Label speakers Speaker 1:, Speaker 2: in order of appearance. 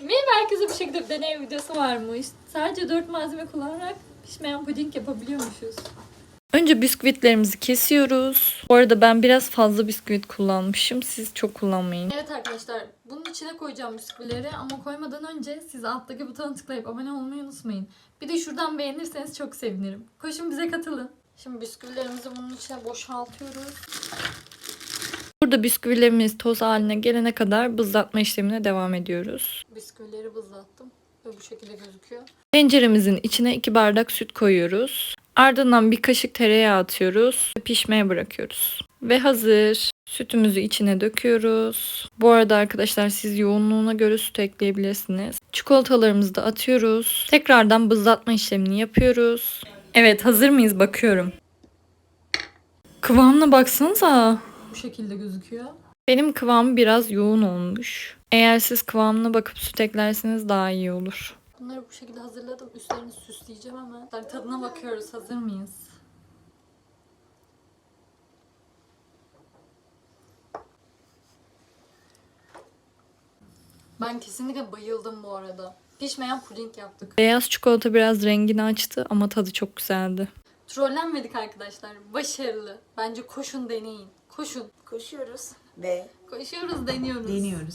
Speaker 1: Benim herkese bu şekilde bir deney videosu varmış. Sadece 4 malzeme kullanarak pişmeyen puding yapabiliyormuşuz.
Speaker 2: Önce bisküvitlerimizi kesiyoruz. Bu arada ben biraz fazla bisküvit kullanmışım. Siz çok kullanmayın.
Speaker 1: Evet arkadaşlar bunun içine koyacağım bisküvileri ama koymadan önce siz alttaki butona tıklayıp abone olmayı unutmayın. Bir de şuradan beğenirseniz çok sevinirim. Koşun bize katılın. Şimdi bisküvilerimizi bunun içine boşaltıyoruz.
Speaker 2: Burada bisküvilerimiz toz haline gelene kadar bızlatma işlemine devam ediyoruz.
Speaker 1: Bisküvileri bızlattım ve bu şekilde gözüküyor.
Speaker 2: Tenceremizin içine 2 bardak süt koyuyoruz. Ardından bir kaşık tereyağı atıyoruz ve pişmeye bırakıyoruz. Ve hazır. Sütümüzü içine döküyoruz. Bu arada arkadaşlar siz yoğunluğuna göre süt ekleyebilirsiniz. Çikolatalarımızı da atıyoruz. Tekrardan bızlatma işlemini yapıyoruz. Evet hazır mıyız bakıyorum. Kıvamına baksanıza.
Speaker 1: Bu şekilde gözüküyor.
Speaker 2: Benim kıvamı biraz yoğun olmuş. Eğer siz kıvamına bakıp süt eklerseniz daha iyi olur.
Speaker 1: Bunları bu şekilde hazırladım. Üstlerini süsleyeceğim hemen. Tadına bakıyoruz. Hazır mıyız? Ben kesinlikle bayıldım bu arada. Pişmeyen puding yaptık.
Speaker 2: Beyaz çikolata biraz rengini açtı ama tadı çok güzeldi.
Speaker 1: Trollenmedik arkadaşlar. Başarılı. Bence koşun deneyin. Koşun.
Speaker 3: Koşuyoruz ve
Speaker 1: Koşuyoruz deniyoruz.
Speaker 3: deniyoruz.